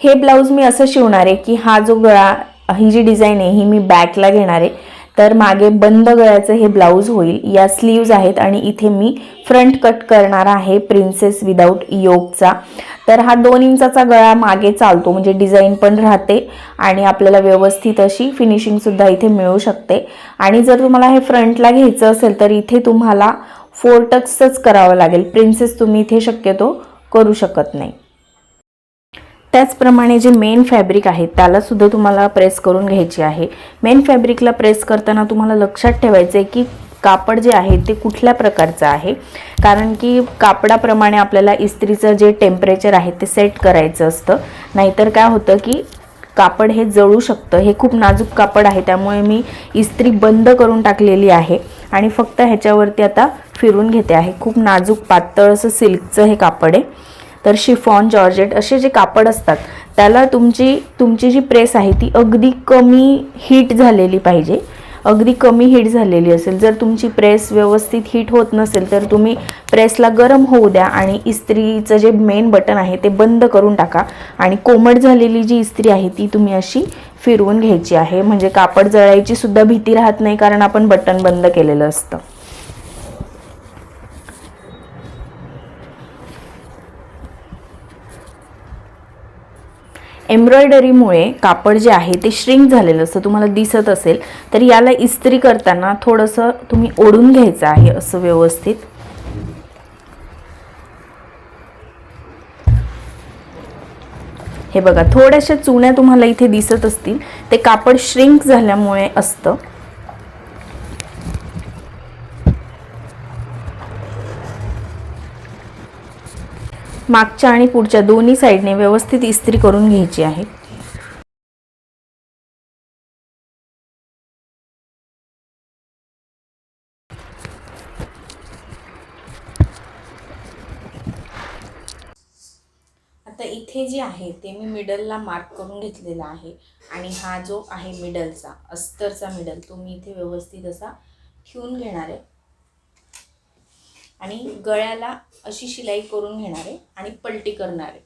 हे ब्लाऊज मी असं शिवणार आहे की हा जो गळा ही जी डिझाईन आहे ही मी बॅकला घेणार आहे तर मागे बंद गळ्याचं हे ब्लाऊज होईल. या स्लीव्ज आहेत आणि इथे मी फ्रंट कट करणार आहे प्रिन्सेस विदाऊट योगचा. तर हा दोन इंचाचा गळा मागे चालतो म्हणजे डिझाईन पण राहते आणि आपल्याला व्यवस्थित अशी फिनिशिंगसुद्धा इथे मिळू शकते. आणि जर तुम्हाला हे फ्रंटला घ्यायचं असेल तर इथे तुम्हाला फोर टक्सच करावं लागेल. प्रिन्सेस तुम्ही इथे शक्यतो करू शकत नाही. त्याचप्रमाणे जे मेन फॅब्रिक आहे त्यालासुद्धा तुम्हाला प्रेस करून घ्यायची आहे. मेन फॅब्रिकला प्रेस करताना तुम्हाला लक्षात ठेवायचं आहे की कापड जे आहे ते कुठल्या प्रकारचं आहे? कारण की कापडाप्रमाणे आपल्याला इस्त्रीचं जे टेम्परेचर आहे ते सेट करायचं असतं. नाहीतर काय होतं की कापड हे जळू शकतं. हे खूप नाजूक कापड आहे त्यामुळे मी इस्त्री बंद करून टाकलेली आहे. आणि फक्त ह्याच्यावरती आता फिरून घेते आहे. खूप नाजूक पातळ असं सिल्कचं हे कापड आहे. तर शिफॉन जॉर्जेट असे जे कापड असतात त्याला तुमची तुमची जी प्रेस आहे ती अगदी कमी हीट झालेली पाहिजे. अगदी कमी हीट झालेली असेल. जर तुमची प्रेस व्यवस्थित हीट होत नसेल तर तुम्ही प्रेसला गरम होऊ द्या आणि इस्त्रीचं जे मेन बटन आहे ते बंद करून टाका. आणि कोमट झालेली जी इस्त्री आहे ती तुम्ही अशी फिरवून घ्यायची आहे. म्हणजे कापड जळायची सुद्धा भीती राहत नाही कारण आपण बटन बंद केलेलं असतं. एम्ब्रॉयडरीमुळे कापड जे आहे ते श्रिंक झालेलं असतं. तुम्हाला दिसत असेल. तर याला इस्त्री करताना थोडंसं तुम्ही ओढून घ्यायचं आहे असं व्यवस्थित. हे बघा थोड्याशा चुण्या तुम्हाला इथे दिसत असतील. ते कापड श्रिंक झाल्यामुळे असतं. मागच्या आणि पुढच्या दोन्ही साईडने व्यवस्थित इस्त्री करून घ्यायची आहे. आता इथे जे आहे ते मी मिडलला मार्क करून घेतलेला आहे आणि हा जो आहे मिडलचा अस्तरचा मिडल तो मी इथे व्यवस्थित असा ठेवून घेणार आहे. आणि गळ्याला अशी शिलाई करून घेणार आहे आणि पलटी करणार. आहे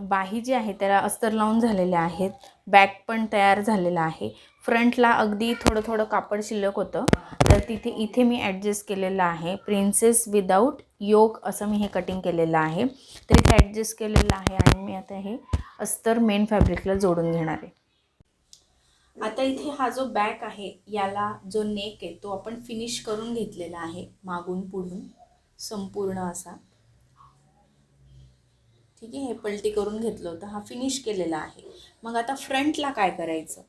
बाही जी आहे त्याला अस्तर लावून झालेल्या आहेत. बॅक पण तयार झालेला आहे. फ्रंटला अगदी थोडं थोडं कापड शिल्लक होतं. तर तिथे इथे मी ॲडजस्ट केलेलं आहे. प्रिन्सेस विदाऊट योग असं मी हे कटिंग केलेलं आहे. तर इथे ॲडजस्ट केलेलं आहे आणि मी आता हे अस्तर मेन फॅब्रिकला जोडून घेणार आहे. आता इथे हा जो बॅक आहे याला जो नेक आहे तो आपण फिनिश करून घेतलेला आहे मागून पुढून संपूर्ण असा. ठीक आहे हे पलटी करून घेतलं होतं. हा फिनिश केलेला आहे. मग आता फ्रंटला काय करायचं?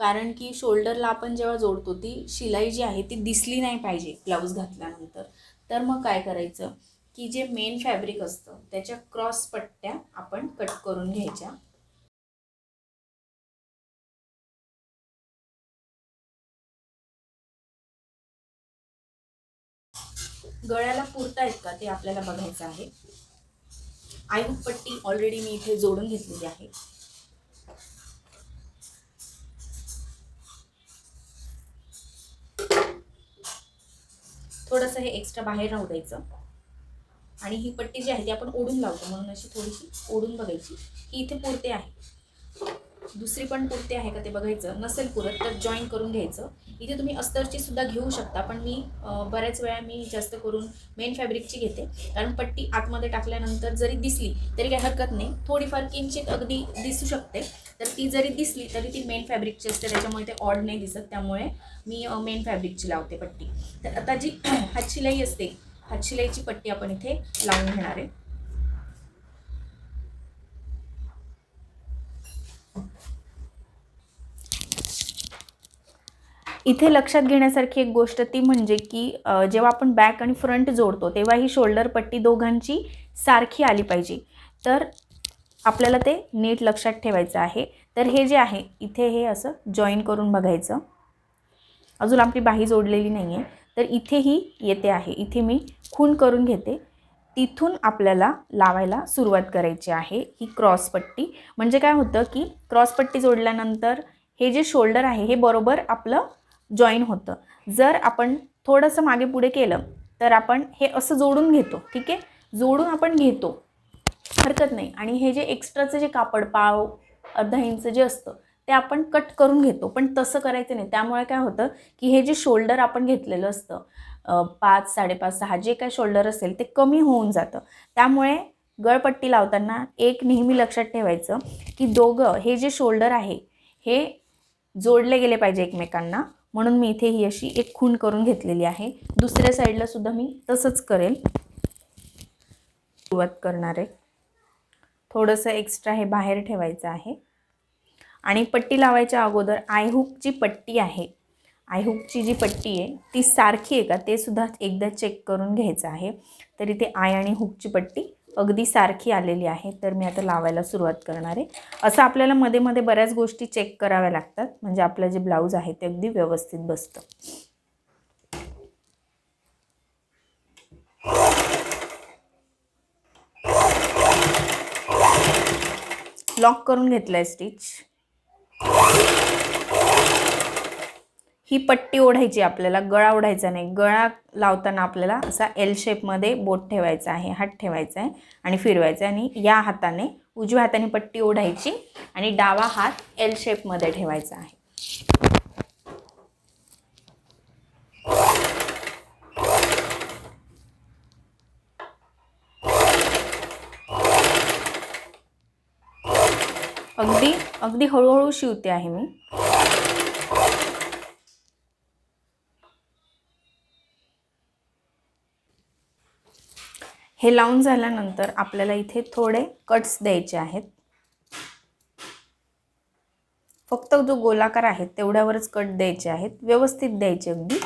कारण की शोल्डरला आपण जेव्हा जोडतो ती शिलाई जी आहे ती दिसली नाही पाहिजे ब्लाऊज घातल्यानंतर. तर मग काय करायचं? की जे मेन फॅब्रिक असतं त्याच्या क्रॉस पट्ट्या आपण कट करून घ्यायच्या. गळ्याला पुरतायत का? ते आपल्याला बघायचं आहे. आयुक पट्टी ऑलरेडी मी इथे जोडून घेतलेली आहे. थोडंसं हे एक्स्ट्रा बाहेर राहू द्यायचं. आणि ही पट्टी जी आहे ती आपण ओढून लावतो. म्हणून अशी थोडीशी ओढून बघायची. ही इथे पुरते आहे. दुसरी पण पुरते आहे का ते बघायचं. नसेल पुरत तर जॉईन करून घ्यायचं. इथे तुम्ही अस्तरची सुद्धा घेऊ शकता पण मी बऱ्याच वेळा मी जास्त करून मेन फॅब्रिकची घेते. कारण पट्टी आतमध्ये टाकल्यानंतर जरी दिसली तरी काही हरकत नाही. थोडीफार किंचित अगदी दिसू शकते. तर ती जरी दिसली तरी ती मेन फॅब्रिकची असते. त्याच्यामुळे ते ऑड नाही दिसत. त्यामुळे मी मेन फॅब्रिकची लावते पट्टी. तर आता जी हातशिलाई असते हातशिलाईची पट्टी आपण इथे लावून घेणार आहे. इथे लक्षात घेण्यासारखी एक गोष्ट ती म्हणजे की जेव्हा आपण बॅक आणि फ्रंट जोडतो तेव्हा ही शोल्डर पट्टी दोघांची सारखी आली पाहिजे. तर आपल्याला ते नीट लक्षात ठेवायचं आहे. तर हे जे आहे इथे हे असं जॉईन करून बघायचं. अजून आपली बाही जोडलेली नाही आहे तर इथेही येते आहे. इथे मी खून करून घेते. तिथून आपल्याला लावायला सुरुवात करायची आहे ही क्रॉसपट्टी म्हणजे काय होतं की क्रॉसपट्टी जोडल्यानंतर हे जे शोल्डर आहे हे बरोबर आपलं जॉईन होतं. जर आपण थोडंसं मागे पुढे केलं तर आपण हे असं जोडून घेतो ठीक आहे? जोडून आपण घेतो. हरकत नाही. आणि हे जे एक्स्ट्राचं जे कापड पाव अर्धा इंच जे असतं ते आपण कट करून घेतो. पण तसं करायचं नाही. त्यामुळे काय होतं की हे जे शोल्डर आपण घेतलेलं असतं पाच साडेपाच सहा जे काय शोल्डर असेल ते कमी होऊन जातं. त्यामुळे गळपट्टी लावताना एक नेहमी लक्षात ठेवायचं की दोघं हे जे शोल्डर आहे हे जोडले गेले पाहिजे एकमेकांना. म्हणून मी इथे ही अशी एक खूण करून घेतलेली आहे. दुसऱ्या साईडला सुद्धा मी तसंच करेल. सुरुवात करणार आहे. थोडंसं एक्स्ट्रा हे बाहेर ठेवायचं आहे. आणि पट्टी लावायच्या अगोदर आयहूकची पट्टी आहे. आयहूकची जी पट्टी आहे ती सारखी आहे का? ते सुद्धा एकदा चेक करून घ्यायचं आहे. तर इथे आय आणि हुकची पट्टी अगदी सारखी आलेली आहे तर मी आता लावायला सुरुवात करणार आहे. असं आपल्याला मध्ये मध्ये बऱ्याच गोष्टी चेक कराव्या लागतात म्हणजे आपलं जे ब्लाऊज आहे ते अगदी व्यवस्थित बसतं. लॉक करून घेतलं आहे स्टिच ही पट्टी ओढायची आपल्याला गळा ओढायचा नाही. गळा लावताना आपल्याला असा एल शेपमध्ये बोट ठेवायचा आहे हात ठेवायचा आहे आणि फिरवायचा आहे आणि या हाताने उजव्या हाताने पट्टी ओढायची आणि डावा हात एल शेपमध्ये ठेवायचा आहे. अगदी अगदी हळूहळू शिवते आहे मी. हे लावून झाल्यानंतर आपल्याला इथे थोडे कट्स द्यायचे आहेत. फक्त जो गोलाकार आहे तेवढ्यावरच कट द्यायचे आहेत. व्यवस्थित द्यायचे अगदी.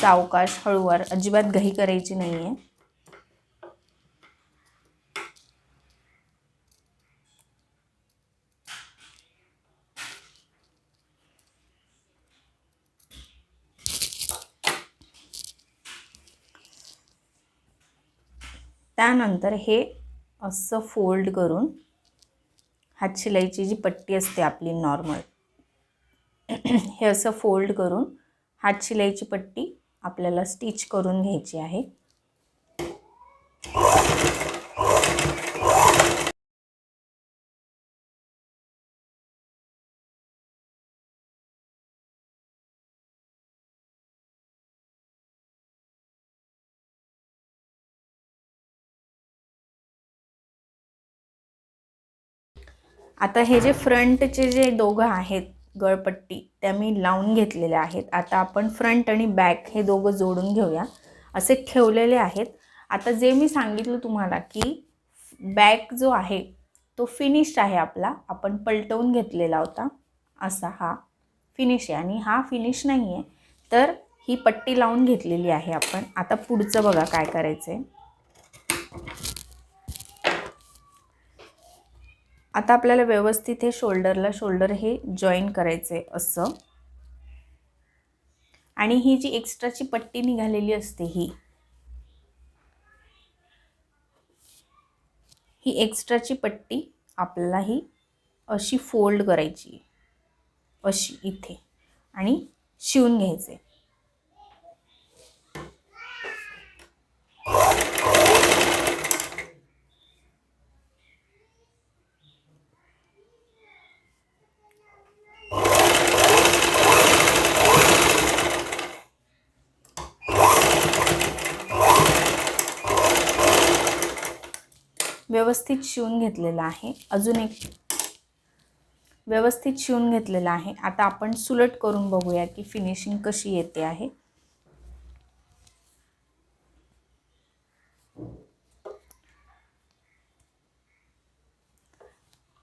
सावकाश हळूवार अजिबात घाई करायची नाही आहे त्यानंतर हे असं फोल्ड करून हातशिलाईची जी पट्टी असते आपली नॉर्मल हे असं फोल्ड करून हातशिलाईची पट्टी आपल्याला स्टिच करून घ्यायची आहे. आता हे जे फ्रंटचे जे दोघं आहेत गळपट्टी त्या मी लावून घेतलेल्या आहेत. आता आपण फ्रंट आणि बॅक हे दोघं जोडून घेऊया. असे ठेवलेले आहेत. आता जे मी सांगितलं तुम्हाला की बॅक जो आहे तो फिनिश्ड आहे आपला. आपण पलटवून घेतलेला होता. असा हा फिनिश आहे. आणि हा फिनिश नाही आहे तर ही पट्टी लावून घेतलेली आहे आपण. आता पुढचं बघा काय करायचं आहे आता आपल्याला व्यवस्थित हे शोल्डरला शोल्डर हे जॉईन करायचं आहे असं. आणि ही जी एक्स्ट्राची पट्टी निघालेली असते ही ही एक्स्ट्राची पट्टी आपल्याला ही अशी फोल्ड करायची अशी इथे. आणि शिवून घ्यायचे व्यवस्थित शिवून घेतलेला आहे. अजून एक व्यवस्थित शिवून घेतलेला आहे. आता आपण सुलट करून बघूया की फिनिशिंग कशी येते आहे.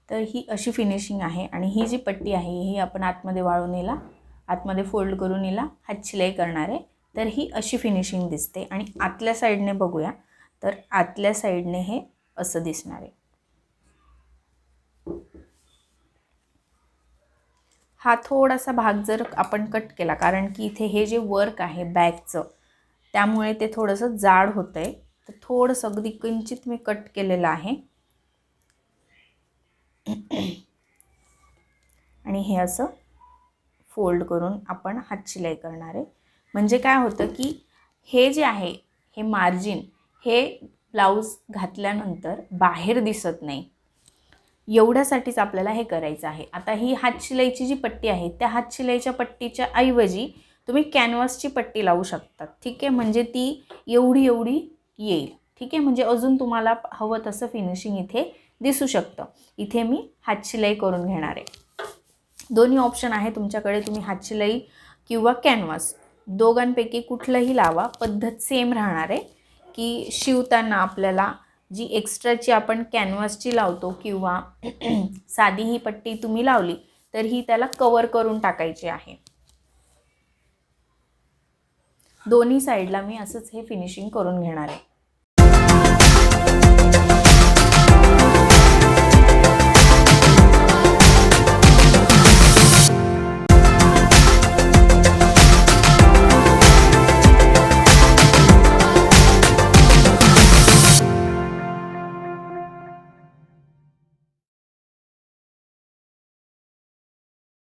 तर ही अशी फिनिशिंग आहे आणि ही जी पट्टी आहे ही आपण आतमध्ये वाळून येला आतमध्ये फोल्ड करून येला हात शिलाई करणार आहे. तर ही अशी फिनिशिंग दिसते. आणि आतल्या साईडने बघूया. तर आतल्या साईडने हे असं दिसणार आहे. हा थोडासा भाग जर आपण कट केला कारण की इथे हे जे वर्क आहे बॅगचं त्यामुळे ते थोडंसं जाड होतं आहे तर थोडंसं अगदी किंचित मी कट केलेलं आहे. आणि हे असं फोल्ड करून आपण हात शिलाई करणार आहे. म्हणजे काय होतं की हे जे आहे हे मार्जिन हे ब्लाऊज घातल्यानंतर बाहेर दिसत नाही. एवढ्यासाठीच आपल्याला हे करायचं आहे. आता ही हातशिलाईची जी पट्टी आहे त्या हातशिलाईच्या पट्टीच्या ऐवजी तुम्ही कॅनव्हासची पट्टी लावू शकता. ठीक आहे? म्हणजे ती एवढी एवढी येईल. ठीक आहे? म्हणजे अजून तुम्हाला हवं तसं फिनिशिंग इथे दिसू शकतं. इथे मी हातशिलाई करून घेणार आहे. दोन्ही ऑप्शन आहे तुमच्याकडे. तुम्ही हातशिलाई किंवा कॅनव्हास. दोघांपैकी कुठलंही लावा. पद्धत सेम राहणार आहे. की शिवताना आपल्याला जी एक्स्ट्राची आपण कॅनव्हासची लावतो किंवा साधी ही पट्टी तुम्ही लावली तर ही त्याला कवर करून टाकायची आहे. दोन्ही साईडला मी असंच हे फिनिशिंग करून घेणार आहे.